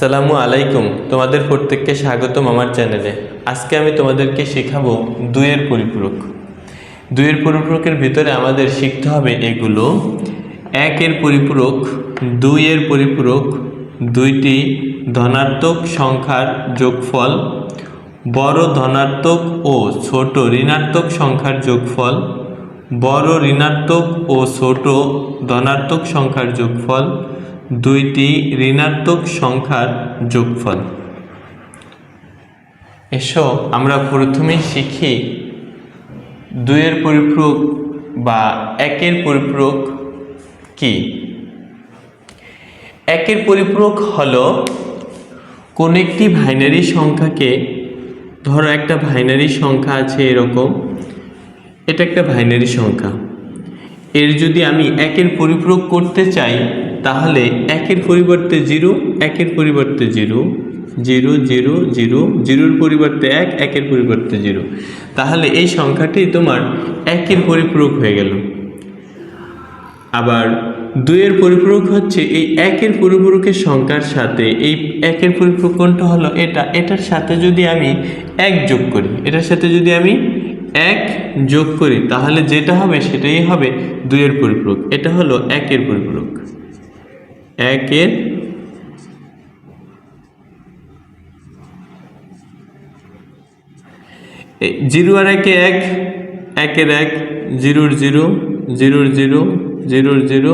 আসসালামু আলাইকুম। তোমাদের প্রত্যেককে স্বাগতম আমার চ্যানেলে। আজকে আমি তোমাদেরকে শেখাবো দুইয়ের পরিপূরক। দুইয়ের পরিপূরকের ভিতরে আমাদের শিখতে হবে এগুলো। একের পরিপূরক, দুইয়ের পরিপূরক, দুইটি ধনাত্মক সংখ্যার যোগফল, বড় ধনাত্মক ও ছোট ঋণাত্মক সংখ্যার যোগফল, বড় ঋণাত্মক ও ছোট ধনাত্মক সংখ্যার যোগফল দুইটি ঋণাত্মক সংখ্যার যোগফল। এসো, আমরা প্রথমে শিখি দুইয়ের পরিপূরক বা একের পরিপূরক কি। একের পরিপূরক হলো কোন একটি বাইনারি সংখ্যাকে, ধরো একটা বাইনারি সংখ্যা আছে এরকম, এটা একটা বাইনারি সংখ্যা। এর যদি আমি একের পরিপূরক করতে চাই, তাহলে একের পরিবর্তে জিরো, একের পরিবর্তে জিরো জিরো জিরো জিরো, জিরোর পরিবর্তে এক, একের পরিবর্তে জিরো। তাহলে এই সংখ্যাটি তোমার একের পরিপূরক হয়ে গেল। আবার দুইয়ের পরিপূরক হচ্ছে এই একের পরিপূরকের সংখ্যার সাথে, এই একের পরিপূরক কোনটা হলো? এটা, এটার সাথে যদি আমি এক যোগ করি, এটার সাথে যদি আমি এক যোগ করি, তাহলে যেটা হবে সেটাই হবে দুইয়ের পরিপূরক। এটা হলো একের পরিপূরক। একের জিরো আর একে এক, একের এক, জিরোর জিরো জিরোর জিরো জিরোর জিরো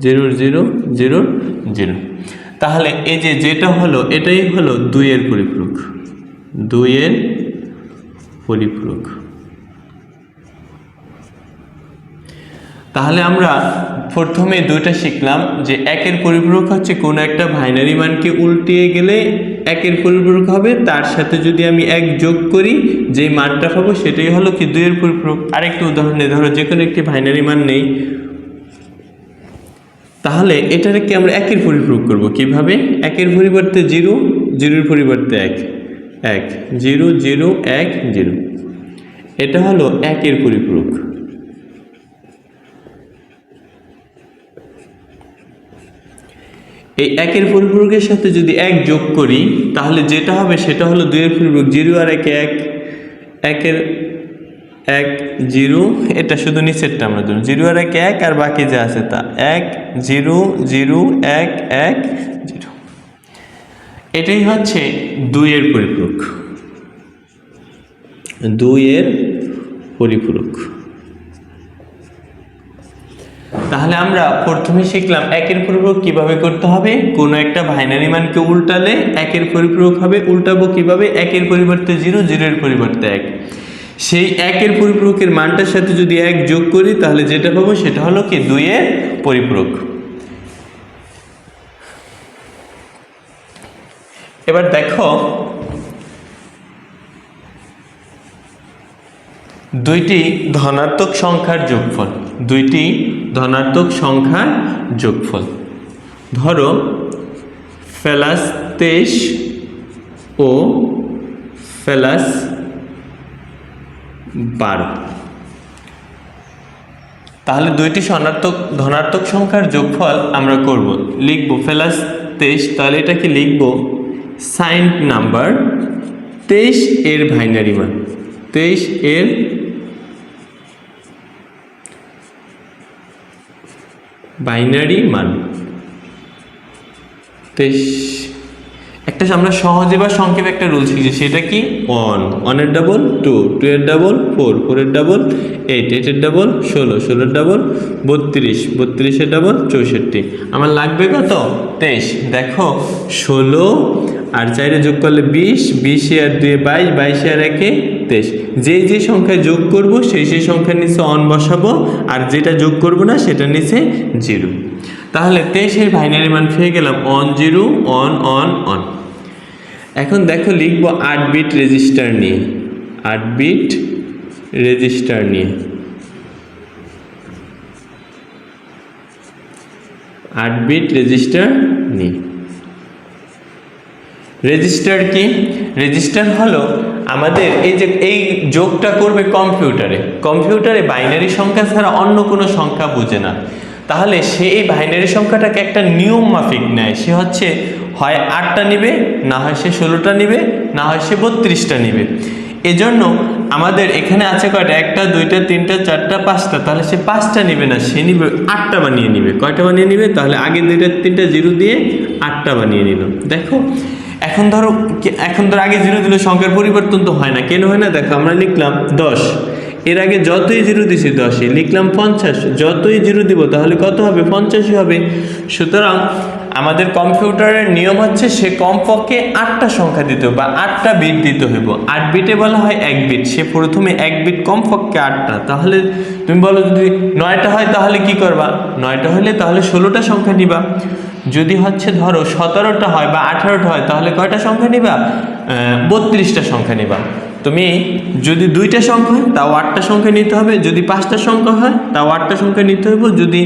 জিরোর জিরো জিরোর জিরো। তাহলে এই যে যেটা হলো, এটাই হলো দুইয়ের পরিপূরক। দুইয়ের পরিপূরক। তাহলে আমরা প্রথমে দুইটা শিখলাম যে একের পরিপূরক হচ্ছে কোনো একটা বাইনারি মানকে উল্টিয়ে গেলে একের পরিপূরক হবে, তার সাথে যদি আমি এক যোগ করি যে মানটা পাবো সেটাই হলো কি দুইয়ের পরিপূরক। আরেকটা উদাহরণে ধরো যে কোনো একটি বাইনারি মান নেই। তাহলে এটাকে আমরা একের পরিপূরক করব কীভাবে? একের পরিবর্তে জিরো, জিরোর পরিবর্তে এক। এক, জিরো জিরো, এক, জিরো। এটা হলো একের পরিপূরক। এই একের পরিপূরকের সাথে যদি এক যোগ করি, তাহলে যেটা হবে সেটা হলো দুইয়ের পরিপূরক জিরো আর একে এক। একের এক জিরো, এটা শুধু নিচেরটা আমরা ধরুন জিরো আর এক এক আর বাকি যা আছে তা। এক, জিরো জিরো, এক এক, জিরো। এটাই হচ্ছে দুইয়ের পরিপূরক। দুইয়ের পরিপূরক। তাহলে আমরা প্রথমে শিখলাম একের পরিপূরক কীভাবে করতে হবে? কোনো একটা বাইনারি মানকে উল্টালে একের পরিপূরক হবে, উল্টাবো কীভাবে? একের পরিবর্তে জিরো, জিরোর পরিবর্তে এক। সেই একের পরিপূরকের মানটার সাথে যদি এক যোগ করি, তাহলে যেটা পাবো সেটা হলো কি? দুইয়ের পরিপূরক। এবার দেখো, দুইটি ধনাত্মক সংখ্যার যোগফল, দুইটি ধনাত্মক সংখ্যার যোগফল। ধরো, ফেলাস তেইশ ও ফেলাস বারো। তাহলে দুইটি ধনাত্মক ধনাত্মক সংখ্যার যোগফল আমরা করব। লিখব ফেলাস তেইশ, তাহলে এটাকে লিখব সাইন নাম্বার তেইশ এর ভাইনারি মান। তেইশ এর বাইনারি মান। একটা আমরা সহজে বা সংক্ষেপে একটা রুল শিখছি, সেটা কি? অন অনের ডাবল টু টু এর ডাবল ফোর ফোরের ডাবল এইট এইটের ডাবল ষোলো ষোলোর ডাবল বত্রিশ বত্রিশের ডাবল চৌষট্টি। আমার লাগবে কত? তেইশ। দেখো, ষোলো আর চাইরে যোগ করলে বিশ, বিশে আর দুয়ে বাইশ, বাইশে আর একে তেইশ যে যে সংখ্যায় যোগ করব, সেই সেই সংখ্যার নিচে অন বসাবো, আর যেটা যোগ করব না, সেটা নিচে জিরো তাহলে তেইশের বাইনারি মান পেয়ে গেলাম one zero one one one এখন দেখো লিখব আট বিট রেজিস্টার নিয়ে। আট বিট রেজিস্টার নিয়ে। আট বিট রেজিস্টার নিয়ে। রেজিস্টার কি? রেজিস্টার হলো আমাদের এই যে, এই যোগটা করবে কম্পিউটারে কম্পিউটারে বাইনারি সংখ্যা ছাড়া অন্য কোনো সংখ্যা বোঝে না। তাহলে সে এই বাইনারি সংখ্যাটাকে একটা নিয়ম মাফিক নেয়। সে হচ্ছে, হয় আটটা নিবে, না হয় সে ষোলোটা নিবে, না হয় সে বত্রিশটা নিবে। এজন্য আমাদের এখানে আছে কয়টা? একটা, দুইটা, তিনটা, চারটা, পাঁচটা। তাহলে সে পাঁচটা নিবে না, সে নিবে আটটা বানিয়ে নিবে। কয়টা বানিয়ে নিবে? তাহলে আগে দুইটা, তিনটা, জিরো দিয়ে আটটা বানিয়ে নিল। দেখো এখন ধরো এখন ধরো আগে জিরো দিলে সংখ্যার পরিবর্তন তো হয় না। কেন হয় না? দেখো, আমরা লিখলাম দশ। এর আগে যতই জিরো দিছি দশে লিখলাম পঞ্চাশ। যতই জিরো দিব, তাহলে কত হবে? পঞ্চাশই হবে। সুতরাং আমাদের কম্পিউটারের নিয়ম হচ্ছে সে কমপক্ষে আটটা সংখ্যা দিতে বা আটটা বিট দিতে হইব। আট বিটে বলা হয় এক বিট সে প্রথমে এক বিট কমপক্ষে আটটা। তাহলে তুমি বলো যদি নয়টা হয় তাহলে কি করবা? নয়টা হলে তাহলে ষোলোটা সংখ্যা নিবা। যদি হচ্ছে ধরো সতেরোটা হয় বা আঠারোটা হয় তাহলে কয়টা সংখ্যা নিবা? বত্রিশটা সংখ্যা নিবা। তুমি যদি দুইটা সংখ্যা হয়, তাও আটটা সংখ্যা নিতে হবে। যদি পাঁচটা সংখ্যা হয়, তাও আটটা সংখ্যা নিতে হবে যদি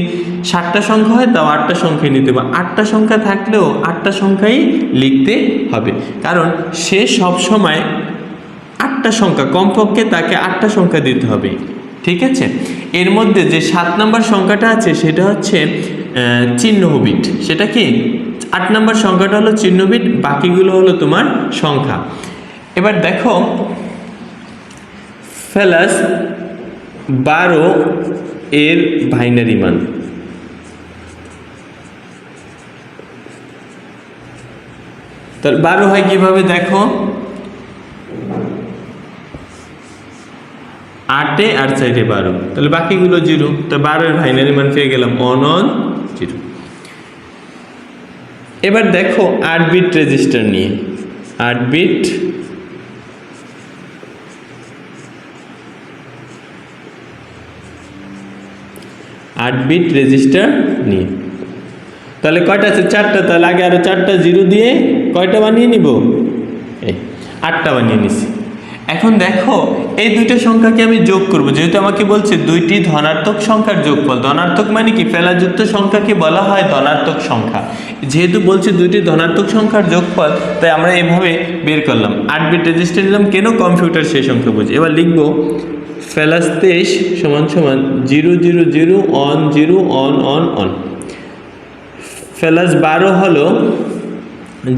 সাতটা সংখ্যা হয়, তাও আটটা সংখ্যা নিতে হবে আটটা সংখ্যা থাকলেও আটটা সংখ্যাই লিখতে হবে। কারণ সে সব সময় আটটা সংখ্যা, কমপক্ষে তাকে আটটা সংখ্যা দিতে হবে। ঠিক আছে? এর মধ্যে যে সাত নম্বর সংখ্যাটা আছে, সেটা হচ্ছে চিহ্নবিট সেটা কি? আট নম্বর সংখ্যাটা হলো চিহ্নবিট বাকিগুলো হলো তোমার সংখ্যা। এবার দেখো ফেলাস বারো এর বাইনারি মান। তাহলে বারো হয় কীভাবে দেখো? আটে আর চাইটে বারো। তাহলে বাকিগুলো জিরো। তো বারোর ভাইনারি মান পেয়ে গেলাম অন অন জিরো এবার দেখো আট বিট রেজিস্টার নিয়ে। আট বিট আট বিট রেজিস্টার নিয়ে। তাহলে কয়টা আছে? চারটা। তাহলে আগে আরও চারটা জিরো দিয়ে কয়টা বানিয়ে নিব? এই, আটটা বানিয়ে নিছি। এখন দেখো, এই দুইটা সংখ্যাকে আমি যোগ করব। যেহেতু আমাকে বলছে দুইটি ধনাত্মক সংখ্যার যোগফল। ধনাত্মক মানে কি? ফেলাযুক্ত সংখ্যাকে বলা হয় ধনাত্মক সংখ্যা। যেহেতু বলছে দুইটি ধনাত্মক সংখ্যার যোগফল, তাই আমরা এভাবে বের করলাম। আট বিট রেজিস্টার নিলাম। কেন কম্পিউটার সেই সংখ্যা বুঝে? এবার লিখব ফেলাস তেইশ সমান সমান zero zero zero one zero one one one plus বারো হলো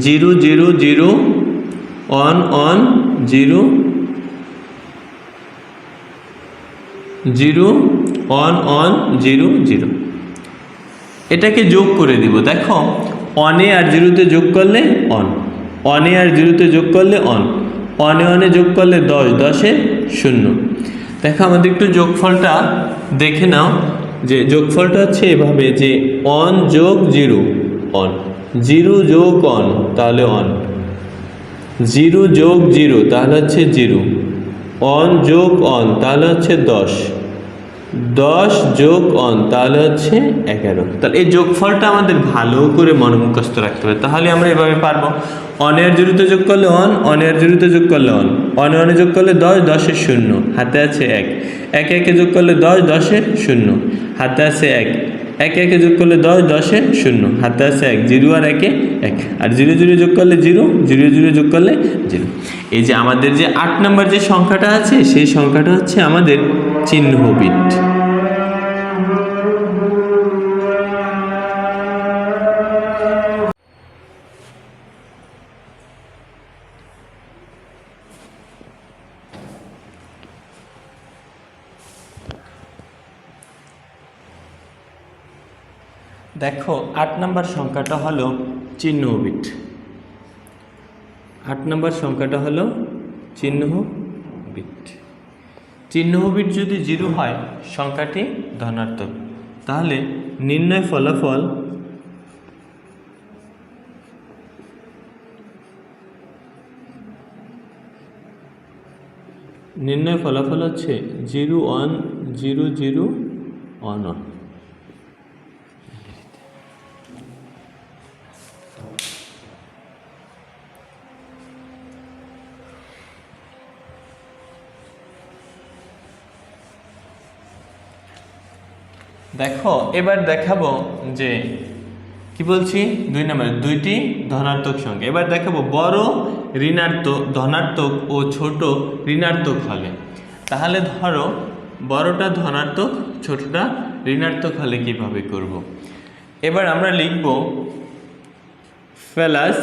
zero zero zero one one zero zero one one zero zero. এটাকে যোগ করে দিব, দেখো অনে আর জিরোতে যোগ করলে অন অনে আর জিরোতে যোগ করলে অন অনে অনে যোগ করলে দশ, দশে শূন্য। দেখো আমাদের একটু যোগফলটা দেখে নাও, যে যোগফলটা হচ্ছে এভাবে, যে অন যোগ জিরো অন জিরো যোগ অন তাহলে অন জিরো যোগ জিরো তাহলে হচ্ছে জিরো অন যোগ অন তাহলে হচ্ছে দশ। দশ যোগ অন, তাহলে হচ্ছে এগারো। তাহলে এই যোগফলটা আমাদের ভালো করে মনে মুখস্থ রাখতে হবে। তাহলে আমরা এভাবে পারব। অনের জুড়িতে যোগ করলে অন, অনের জুড়িতে যোগ করলে অন। অনে অনে যোগ করলে দশ দশের শূন্য। হাতে আছে এক। একে একে যোগ করলে দশ দশের শূন্য। হাতে আছে এক। একে একে যোগ করলে দশ, দশে শূন্য। হাতে আছে এক, জিরো আর একে এক। আর জিরো জিরো যোগ করলে জিরো জিরো জিরো যোগ করলে জিরো। এই যে আমাদের যে আট নম্বর যে সংখ্যাটা আছে, সেই সংখ্যাটা হচ্ছে আমাদের চিহ্ন দেখো, আট নম্বর সংখ্যাটা হলো চিহ্ন বিট আট নম্বর সংখ্যাটা হলো চিহ্ন বিট চিহ্ন বিট যদি জিরো হয়, সংখ্যাটি ধনাত্মক। তাহলে নির্ণয় ফলাফল নির্ণয় ফলাফল হচ্ছে zero one zero zero one one. দেখো, এবার দেখাবো যে কি বলছি? দুই নম্বরে, দুইটি ধনাত্মক সংখ্যা এবার দেখাবো, বড় ঋণাত্মক, ধনাত্মক ও ছোট ঋণাত্মক হলে। তাহলে ধরো, বড়টা ধনাত্মক, ছোটটা ঋণাত্মক হলে কীভাবে করব। এবার আমরা লিখব প্লাস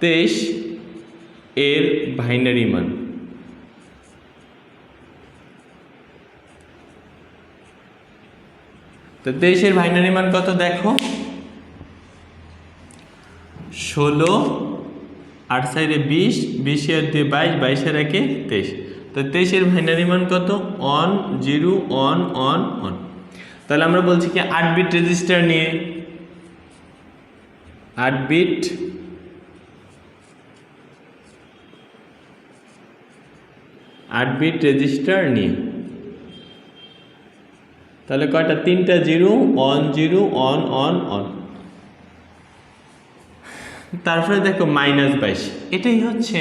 তেইশ এর বাইনারি মান। তো তেইশের বাইনারি মান কত দেখো? ষোলো, আট সাইডে বিশ, বিশে আর দুই বাইশ, বাইশের একে তেইশ। তো তেইশের বাইনারি মান কত? One zero one one one তাহলে আমরা বলছি কি আট বিট রেজিস্টার নিয়ে। আট বিট আট বিট রেজিস্টার নিয়ে। তাহলে কয়টা? তিনটা zero one zero one one one তারপরে দেখো মাইনাস বাইশ। এটাই হচ্ছে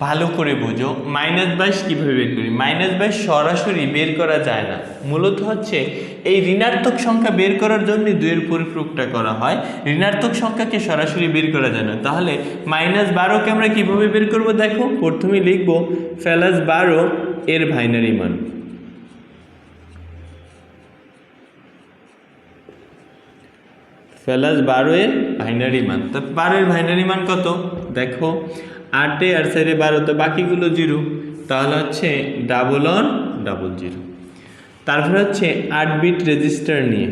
ভালো করে বোঝো, মাইনাস বাইশ কীভাবে বের করি? মাইনাস বাইশ সরাসরি বের করা যায় না। মূলত হচ্ছে এই ঋণাত্মক সংখ্যা বের করার জন্য দুইয়ের পরিপ্রয়োগটা করা হয়। ঋণাত্মক সংখ্যাকে সরাসরি বের করা যায় না। তাহলে মাইনাস বারোকে আমরা কীভাবে বের করব? দেখো, প্রথমে লিখব ফেলাস বারো এর ভাইনারি মান। প্লাস বারো এর বাইনারি মান। তা বারো এর বাইনারি মান কত? দেখো, আটে আর সাইডে বারো, তো বাকিগুলো জিরো। তাহলে হচ্ছে ডাবল অন ডাবল জিরো তারপরে হচ্ছে আট বিট রেজিস্টার নিয়ে।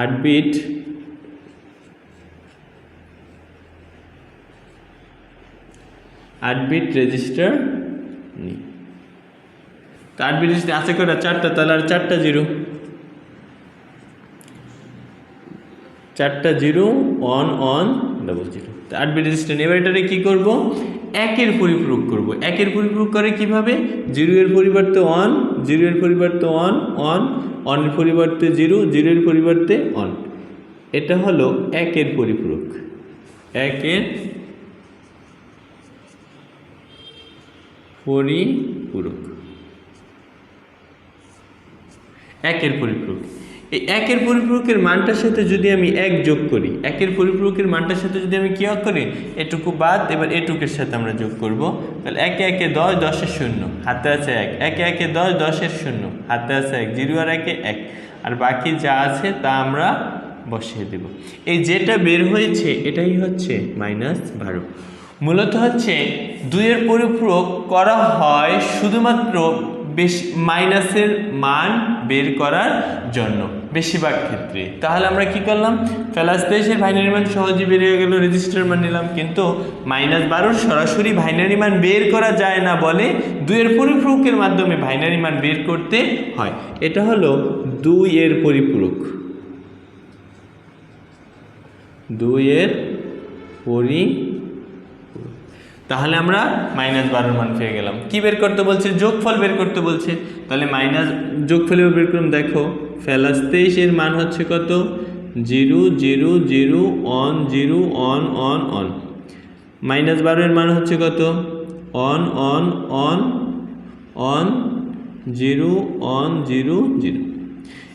আট বিট আট বিট রেজিস্টার নিয়ে তো আট বিট রেজিস্টার আছে কটা চারটা। তাহলে আর চারটা জিরো। চারটা zero one one double zero আট বিট রেজিস্টার এবার এটারে কী করব? একের পরিপূরক করব। একের পরিপূরক করে কীভাবে? জিরো এর পরিবর্তে ওয়ান জিরো এর পরিবর্তে ওয়ান ওয়ান অনের পরিবর্তে জিরো জিরো এর পরিবর্তে ওয়ান এটা হলো একের পরিপূরক। একের পরিপূরক। একের পরিপূরক। এই একের পরিপূরকের মানটার সাথে যদি আমি এক যোগ করি, একের পরিপূরকের মানটার সাথে যদি আমি কী করি? এটুকু বাদ, এবার এটুকের সাথে আমরা যোগ করব। তাহলে একে একে দশ, দশের শূন্য, হাতে আছে এক। একে একে দশ, দশের শূন্য, হাতে আছে এক। জিরো আর একে এক। আর বাকি যা আছে তা আমরা বসিয়ে দেব। এই যেটা বের হয়েছে, এটাই হচ্ছে মাইনাস বারো। মূলত হচ্ছে দুইয়ের পরিপূরক করা হয় শুধুমাত্র বেশ মাইনাসের মান বের করার জন্য, বেশিরভাগ ক্ষেত্রে। তাহলে আমরা কি করলাম? প্লাস তেইশের ভাইনারি মান সহজে বেরিয়ে গেল রেজিস্টার মান নিলাম, কিন্তু মাইনাস বারোর সরাসরি ভাইনারি মান বের করা যায় না বলে দুইয়ের পরিপূরকের মাধ্যমে ভাইনারি মান বের করতে হয়। এটা হলো দুই এর পরিপূরক। দুইয়ের পরি তাহলে আমরা মাইনাস বারোর মান পেয়ে গেলাম। কি বের করতে বলছে? যোগফল বের করতে বলছে। তাহলে মাইনাস যোগফলে বের করুন, দেখো। ফেলাস তেইশের মান হচ্ছে কত? Zero zero zero, one zero, one one one. Minus বারোর মান হচ্ছে কত? One one one one, zero one, zero zero.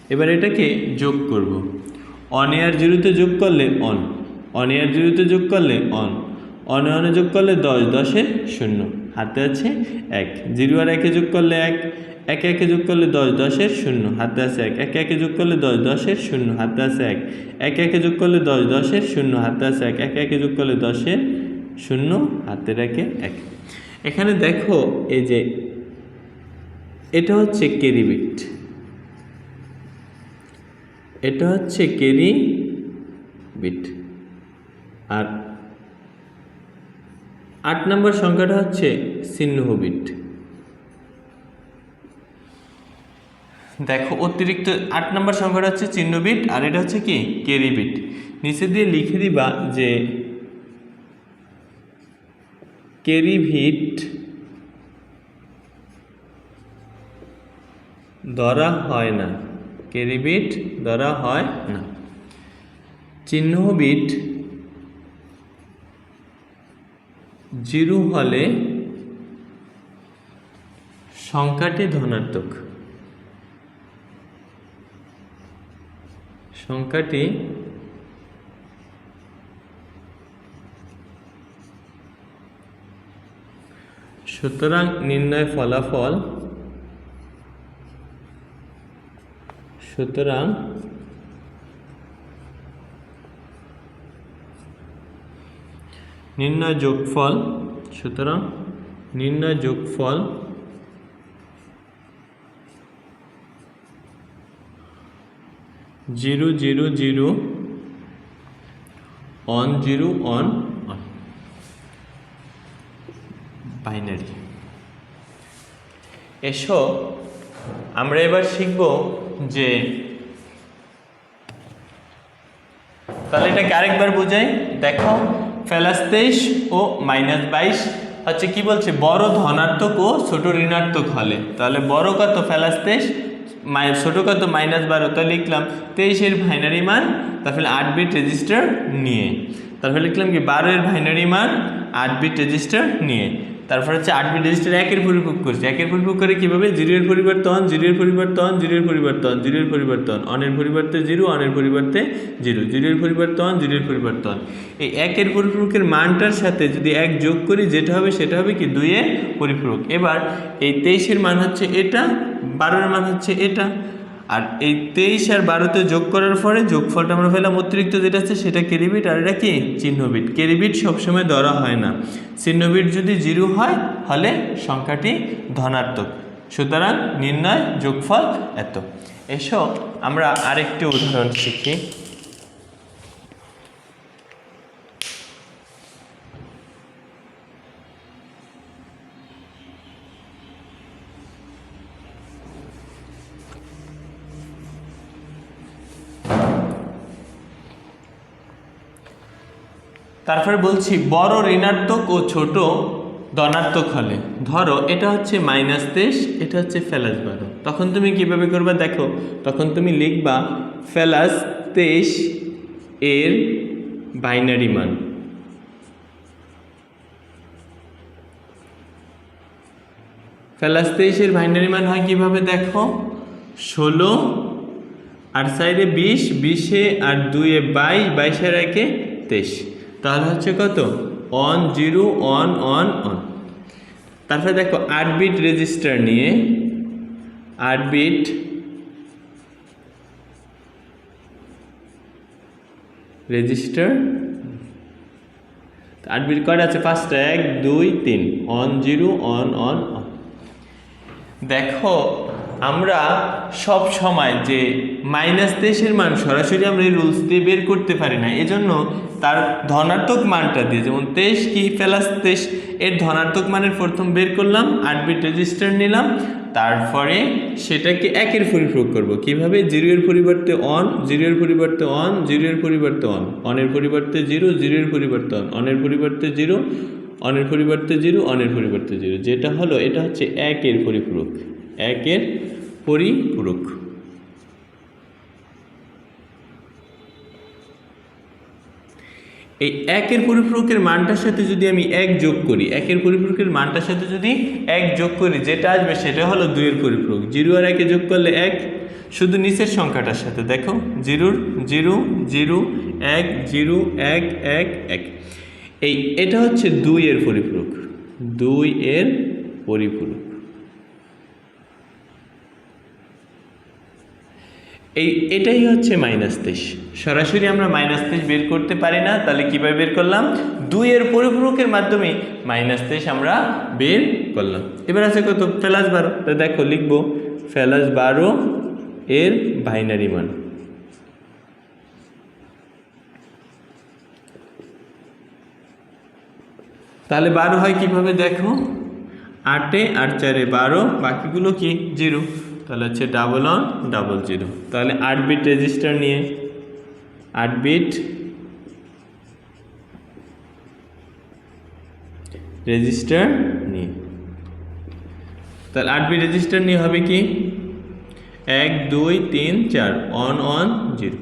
এবার এটাকে যোগ করব। অন আর জিরোতে যোগ করলে অন। অন আর জিরোতে যোগ করলে অন। অনে অনে যোগ করলে দশ, দশে শূন্য। হাতে আছে এক। জিরো আর একে যোগ করলে এক। একে একে যোগ করলে দশ দশের শূন্য। হাতে আছে এক। একে একে যোগ করলে দশ দশের শূন্য। হাতে আছে এক। একে একে যোগ করলে দশ দশের শূন্য। হাতে আছে এক। একে একে যোগ করলে দশের শূন্য। হাতে রেখে এক। এখানে দেখো এই যে এটা হচ্ছে কেরি বিট এটা হচ্ছে কেরি বিট আর আট নম্বর সংখ্যাটা হচ্ছে চিহ্ন বিট দেখো, অতিরিক্ত আট নম্বর সংখ্যাটা হচ্ছে চিহ্ন বিট, আর এটা হচ্ছে কি? Carry bit. নিচে দিয়ে লিখে দিবা যে কেরি ভিট ধরা হয় না। কেরি বিট ধরা হয় না। চিহ্ন বিট জিরো হলে সংখ্যাটি ধনাত্মক। সংখ্যাটি সুতরাং নির্ণয় ফলাফল সুতরাং নির্ণয় যোগফল সুতরাং নির্ণয় যোগফল zero zero zero one zero one one. Binary এসো, আমরা এবার শিখব যে তাহলে এটাকে আরেকবার বোঝাই। দেখো প্লাস তেইশ ও মাইনাস বাইশ। হচ্ছে কি বলছে? বড় ধনাত্মক ও ছোট ঋণাত্মক হলে। তাহলে বড় কত? প্লাস তেইশ ছোট কত? মাইনাস বারো। তাহলে লিখলাম তেইশের ভাইনারি মান, তাহলে আট বিট রেজিস্টার নিয়ে। তাহলে লিখলাম কি? বারো এর ভাইনারি মান, আট বিট রেজিস্টার নিয়ে। তারপর হচ্ছে আট বিট রেজিস্টার একের পরিপূরক করছে। একের পরিপূরক করে কীভাবে? জিরোর পরিবর্তন জিরোর পরিবর্তন জিরোর পরিবর্তন জিরোর পরিবর্তন। অনের পরিবর্তে জিরো অনের পরিবর্তে জিরো জিরোর পরিবর্তন জিরোর পরিবর্তন। এই একের পরিপূরকের মানটার সাথে যদি এক যোগ করি, যেটা হবে সেটা হবে কি? দুইয়ের পরিপূরক এবার এই তেইশের মান হচ্ছে এটা, বারোর মান হচ্ছে এটা। আর এই তেইশ আর বারোতে যোগ করার পরে যোগফলটা আমরা পেলাম অতিরিক্ত যেটা আছে সেটা কেরিবিট আর এটা কি? চিহ্নবিট। কেরিবিট সবসময় ধরা হয় না। চিহ্নবিট যদি জিরো হয় হলে সংখ্যাটি ধনাত্মক। সুতরাং নির্ণয় যোগফল এত। এসো আমরা আরেকটি উদাহরণ শিখি। তারপরে বলছি, বড় ঋণাত্মক ও ছোট ধনাত্মক হলে। ধরো, এটা হচ্ছে মাইনাস তেইশ, এটা হচ্ছে ফেলাস বারো। তখন তুমি কীভাবে করবে দেখো, তখন তুমি লিখবা ফেলাস তেইশ এর বাইনারি মান। ফেলাস তেইশের বাইনারি মান হয় কীভাবে দেখো? ষোলো, আর সাইডে বিশ, বিশে আর দুইয়ে বাইশ বাইশের একে তেইশ। তাহলে হচ্ছে কত? One zero one one one তারপরে দেখো আট বিট রেজিস্টার নিয়ে আট বিট রেজিস্টার আট বিট কয়টা আছে? পাঁচটা, এক, দুই, তিন। One zero one one one দেখো আমরা সব সময় যে মাইনাস তেইশের মান সরাসরি আমরা এই রুলস দিয়ে বের করতে পারি না। এজন্য তার ধনাত্মক মানটা দিয়ে, যেমন তেইশ কি প্লাস তেইশ, এর ধনাত্মক মানের প্রথম বের করলাম আট বিট রেজিস্টার নিলাম, তারপরে সেটাকে একের পরিপ্রয়োগ করব। কীভাবে? জিরোর পরিবর্তে অন জিরোর পরিবর্তে অন জিরোর পরিবর্তে অন অনের পরিবর্তে জিরো জিরোর পরিবর্তে অন অনের পরিবর্তে জিরো অনের পরিবর্তে জিরো অনের পরিবর্তে জিরো যেটা হলো, এটা হচ্ছে একের পরিপূরক। একের পরিপূরক। এই একের পরিপূরকের মানটার সাথে যদি আমি এক যোগ করি একের পরিপূরকের মানটার সাথে যদি এক যোগ করি, যেটা আসবে সেটা হলো দুইয়ের পরিপূরক। জিরো আর একে যোগ করলে এক, শুধু নিচের সংখ্যাটার সাথে। দেখো, জিরোর জিরো জিরো, এক জিরো, এক এক এক। এই, এটা হচ্ছে দুই এর পরিপূরক। দুই এর পরিপূরক। এই, এটাই হচ্ছে মাইনাস তেইশ। সরাসরি আমরা মাইনাস তেইশ বের করতে পারি না, তাহলে কীভাবে বের করলাম? দুইয়ের পরিপূরকের মাধ্যমে মাইনাস তেইশ আমরা বের করলাম। এবার আছে কত? ফেলাস বারো। তো দেখো, লিখব, ফেলাস বারো এর বাইনারি মান। তাহলে বারো হয় কীভাবে? দেখো, আটে আর চারে বারো, বাকিগুলো কি? জিরো। তাহলে হচ্ছে ডাবল ওয়ান ডাবল জিরো তাহলে আট বিট রেজিস্টার নিয়ে, আট বিট রেজিস্টার নিয়ে। তাহলে আট বিট রেজিস্টার নিয়ে হবে কি? এক, দুই, তিন, চার অন অন জিরো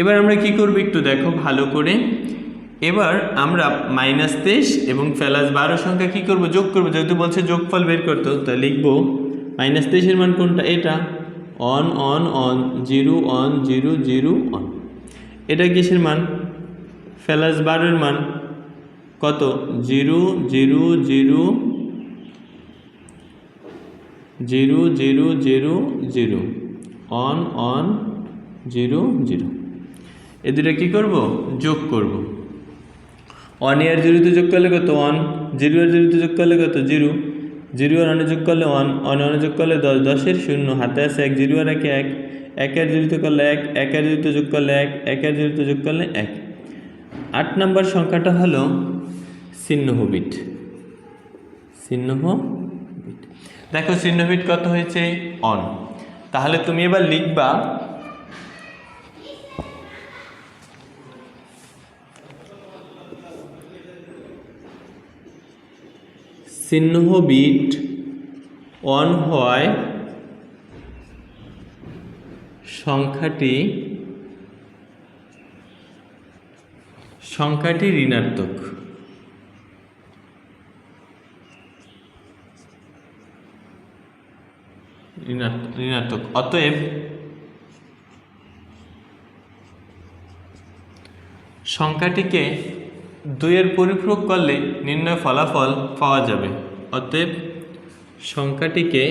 এবার আমরা কি করব একটু দেখো ভালো করে। এবার আমরা মাইনাস তেইশ এবং ফেলাস বারো সংখ্যা কী করব? যোগ করব, যেহেতু বলছে যোগফল বের করতো তা লিখব মাইনাস তেইশের মান কোনটা? এটা। One one one zero one zero zero one এটা কিসের মান? প্লাস বারোর মান। কত? Zero zero zero zero zero zero zero one one zero zero এ দুটো কী করব? যোগ করব। ওয়ান ইয়ার জিরোতে যোগ করলে কত? ওয়ান জিরো আর জিরোতে যোগ করলে কত? জিরো জিরো আর যোগ করলে ওয়ান ওয়ান ওয়ানে যোগ করলে দশ, দশের শূন্য, হাতে আছে এক, জিরো আর একে এক একের জিরোতে করলে এক একের জিরোতে যোগ করলে এক একের জিরোতে যোগ করলে এক। আট নম্বর সংখ্যাটা হলো চিহ্নহবিট চিহ্নহবিট দেখো চিহ্নবিট কত হয়েছে? অন। তাহলে তুমি এবার লিখবা চিহ্ন বিট অন হওয়ায় সংখ্যাটি সংখ্যাটি ঋণাত্মক। ঋণাত্মক। অতএব সংখ্যাটিকে দুইয়ের পরিপূরক করলে নির্ণয় ফলাফল পাওয়া যাবে। অতএব সংখ্যাটিকে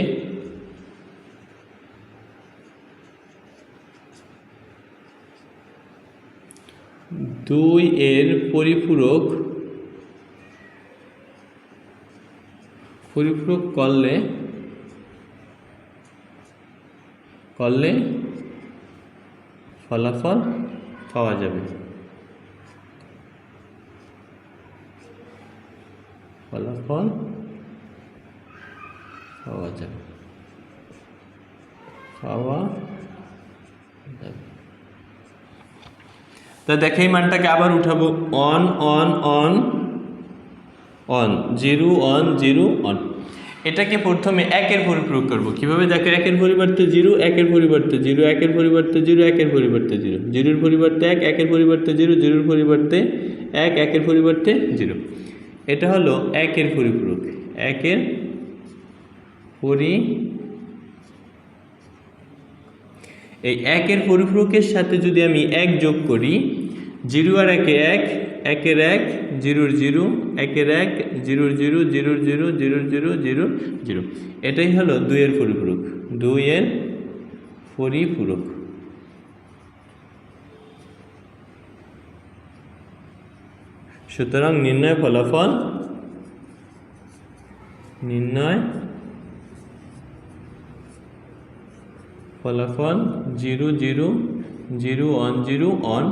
দুই এর পরিপূরক পরিপূরক করলে করলে ফলাফল পাওয়া যাবে। ফলাফল পাওয়া যাবে পাওয়া তা দেখে এই মানটাকে আবার উঠাবো। One one one one zero one zero one এটাকে প্রথমে একের পরিপ্রয়োগ করব। কীভাবে? দেখো, একের পরিবর্তে জিরো, একের পরিবর্তে জিরো, একের পরিবর্তে জিরো, একের পরিবর্তে জিরো। জিরোর পরিবর্তে এক, একের পরিবর্তে জিরো, জিরোর পরিবর্তে এক, একের পরিবর্তে জিরো। এটা হলো একের পরিপূরক। একের পরি এই একের পরিপূরকের সাথে যদি আমি এক যোগ করি, জিরো আর একে এক, একের এক, জিরোর জিরো, একের এক, জিরোর জিরো জিরোর জিরো জিরোর জিরো জিরো জিরো। এটাই হলো দুইয়ের পরিপূরক। দুইয়ের পরিপূরক। সুতরাং নির্ণয় ফলাফল নির্ণয় ফলাফল zero zero zero one zero one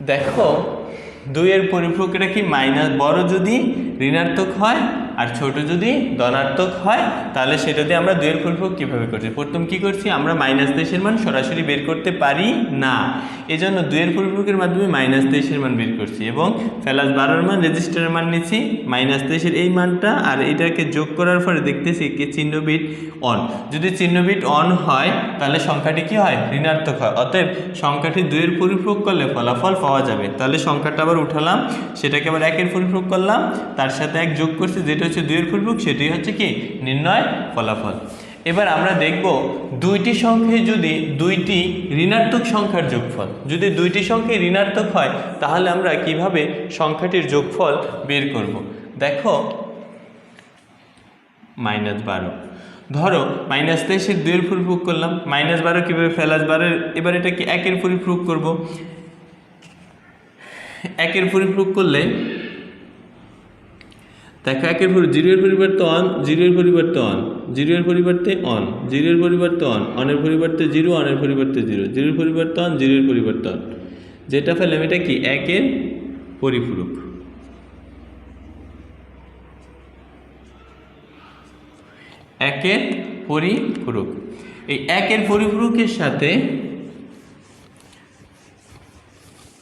দেখো, দুইয়ের পরিপ্রক্রিয়া কি মাইনাস বড় যদি ঋণাত্মক হয়? আর ছোট যদি ধনাত্মক হয়, তাহলে সেটা দিয়ে আমরা দুইয়ের পরিপ্রক কীভাবে করছি? প্রথম কি করছি? আমরা মাইনাস তেইশের মান সরাসরি বের করতে পারি না। এজন্য দুয়ের পরিপ্রকের মাধ্যমে মাইনাস তেইশের মান বের করছি এবং ফেলাস বারোর মান রেজিস্টারের মান নিচ্ছি। মাইনাস তেইশের এই মানটা আর এটাকে যোগ করার পরে দেখতেছি কি চিহ্ন বিট অন যদি চিহ্ন বিট অন হয়, তাহলে সংখ্যাটি কি হয়? ঋণাত্মক হয়। অতএব সংখ্যাটি দুয়ের পরিপ্রয়োগ করলে ফলাফল পাওয়া যাবে। তাহলে সংখ্যাটা আবার উঠালাম, সেটাকে আবার একের পরিপ্রয়োগ করলাম, তার সাথে এক যোগ করছি, যেটা হচ্ছে দুইয়ের পরিপ্রয়োগ সেটি হচ্ছে কি? নির্ণয় ফলাফল। এবার আমরা দেখব দুইটি সংখ্যায় যদি দুইটি ঋণাত্মক সংখ্যার যোগফল, যদি দুইটি সংখ্যায় ঋণাত্মক হয়, তাহলে আমরা কীভাবে সংখ্যাটির যোগফল বের করব? দেখো, মাইনাস বারো। ধরো, মাইনাস তেইশের দুইয়ের পরিপ্রয়োগ করলাম, মাইনাস বারো কীভাবে ফেলাস বারোর এবার এটাকে একের পরিপ্রয়োগ করব। একের পরিপ্রয়োগ করলে দেখো একের পর জিরোর পরিবর্তে অন জিরোর পরিবর্তে অন জিরোর পরিবর্তে অন জিরোর পরিবর্তে অন অনের পরিবর্তে জিরো অনের পরিবর্তে জিরো, জিরোর পরিবর্তে অন জিরোর পরিবর্তে অন যেটা ফেললাম এটা কি? একের পরিপূরক। একের পরিপূরক। এই একের পরিপূরকের সাথে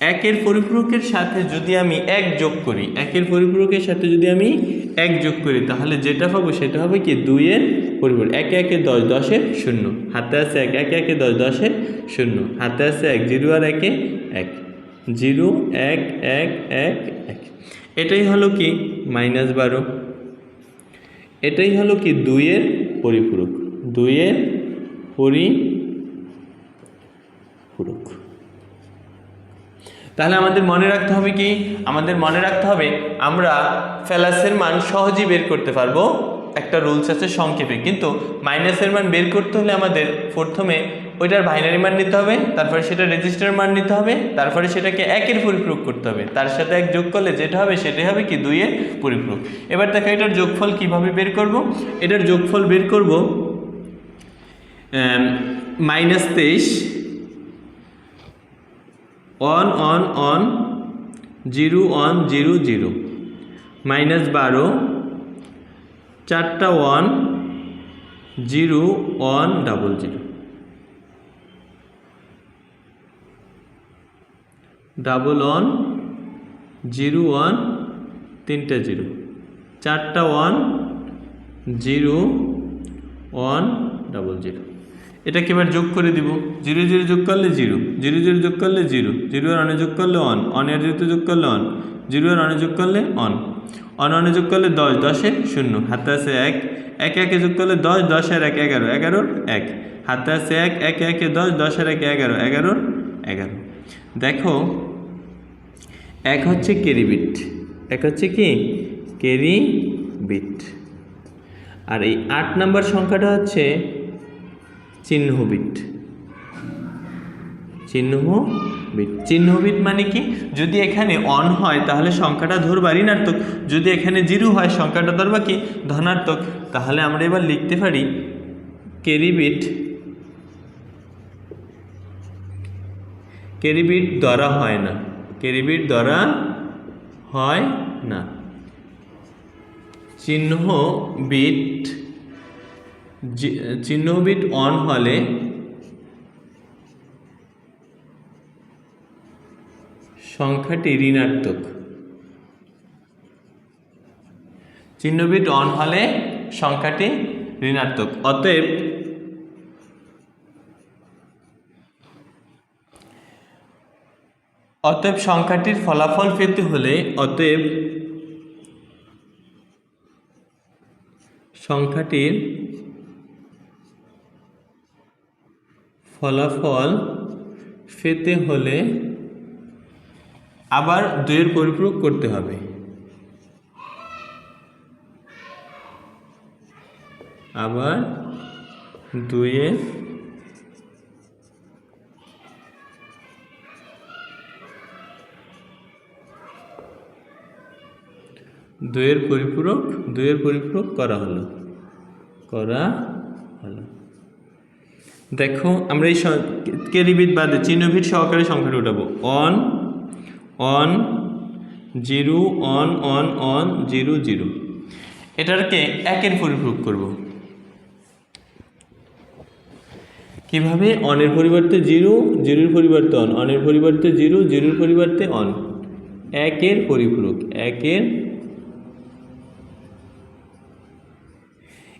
একের পরিপূরকের সাথে যদি আমি এক যোগ করি, একের পরিপূরকের সাথে যদি আমি এক যোগ করি, তাহলে যেটা পাবো সেটা হবে কি? দুইয়ের পরিপূরক। একে একে দশ, দশের শূন্য। হাতে আছে এক, একে একে দশ, দশের শূন্য। হাতে আছে এক, জিরো আর একে এক। জিরো, এক এক এক এক। এটাই হলো কি? মাইনাস বারো। এটাই হলো কি? দুইয়ের পরিপূরক। দুইয়ের পরিপূরক। তাহলে আমাদের মনে রাখতে হবে কি? আমাদের মনে রাখতে হবে আমরা ফেলাসের মান সহজেই বের করতে পারব। একটা রুলস আছে সংক্ষেপে। কিন্তু মাইনাসের মান বের করতে হলে আমাদের প্রথমে ওইটার বাইনারি মান নিতে হবে, তারপরে সেটা রেজিস্টার মান নিতে হবে, তারপরে সেটাকে একের পরিপূরক করতে হবে। তার সাথে এক যোগ করলে যেটা হবে সেটাই হবে কি? দুইয়ের পরিপূরক। এবার দেখো এটার যোগফল কীভাবে বের করব? এটার যোগফল বের করব মাইনাস তেইশ one one one, zero one zero zero. Minus বারো, চারটা one, zero, one, double zero. Double one, zero, one, তিনটা জিরো। চারটা one, zero, one, double zero. এটাকে এবার যোগ করে দিব? জিরো জিরো যোগ করলে জিরো। জিরো জিরো যোগ করলে জিরো। জিরো আর অনে যোগ করলে অন অনের জিরোতে যোগ করলে অন জিরো আর অনে যোগ করলে অন অন অনে যোগ করলে দশ, দশে শূন্য। হাতে আছে এক। একে একে যোগ করলে দশ দশ আর এক, এগারো। এগারোর এক। হাতে আছে এক, একে একে দশ দশ আর এক এগারো। এগারোর এগারো। দেখো, এক হচ্ছে কেরি বিট এক হচ্ছে কি? কেরি বিট আর এই আট নাম্বার সংখ্যাটা হচ্ছে চিহ্ন বিট চিহ্ন বিট চিহ্ন মানে কি? যদি এখানে অন হয়, তাহলে সংখ্যাটা ধরবা ঋণাত্মক। যদি এখানে জিরো হয়, সংখ্যাটা ধরবা কি? ধনাত্মক। তাহলে আমরা এবার লিখতে পারি কেরি বিট কেরি বিট ধরা হয় না। কেরি বিট ধরা হয় না। চিহ্ন বিট জি- চিহ্ন বিট অন হলে সংখ্যাটি ঋণাত্মক। চিহ্ন বিট অন হলে সংখ্যাটি ঋণাত্মক। অতএব অতএব সংখ্যাটির ফলাফল পেতে হলে অতএব সংখ্যাটির ফলাফল পেতে হলে আবার দুইয়ের পরিপূরক করতে হবে। আবার দুইয়ের দুইয়ের পরিপূরক দুইয়ের পরিপূরক করা হলো। করা হলো। দেখো, আমরা এই কেরিবিট বাদে চিহ্নভিট সহকারে সংখ্যাটা উঠাবো। One one zero one one one zero zero এটাকে একের পরিপূরক করব। কীভাবে? অনের পরিবর্তে জিরো জিরোর পরিবর্তে অন অনের পরিবর্তে জিরো জিরোর পরিবর্তে অন একের পরিপূরক, একের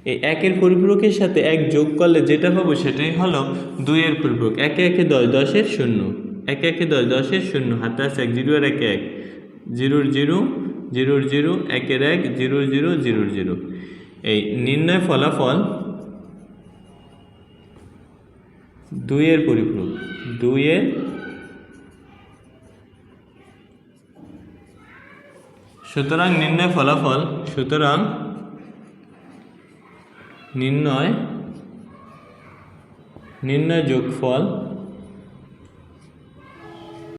এই একের পরিপূরকের সাথে এক যোগ করলে যেটা পাবো সেটাই হলো দুইয়ের পরিপূরক। একে একে দশ, দশের শূন্য। একে একে দশ, দশের শূন্য। হাতে আছে এক, জিরো আর একে এক। জিরোর জিরো জিরোর জিরো, একের এক, জিরোর জিরো জিরোর জিরো। এই নির্ণয় ফলাফল দুইয়ের পরিপূরক। দুইয়ের সুতরাং নির্ণয় ফলাফল সুতরাং নির্ণয় নির্ণয় যোগফল